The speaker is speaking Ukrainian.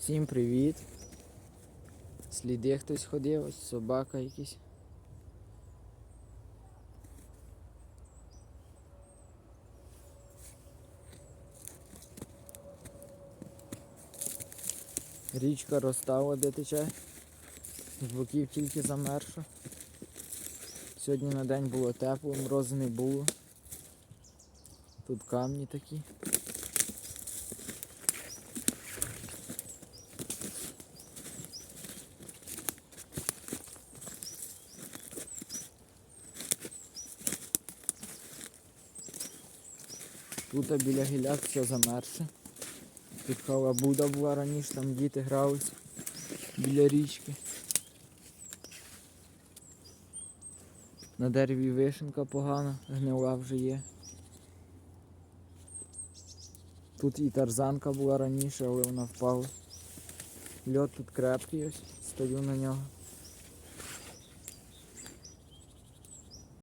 Всім привіт. Сліди хтось ходив, ось собака якийсь. Річка розстава, де тече. З боків тільки замерша. Сьогодні на день було тепло, морозу не було. Тут камні такі. Тут біля гіляк все замерше. Тут халабуда була раніше, там діти грались біля річки. На дереві вишенка погана, гнила вже є. Тут і тарзанка була раніше, але вона впала. Льот тут крепкий ось, стою на нього.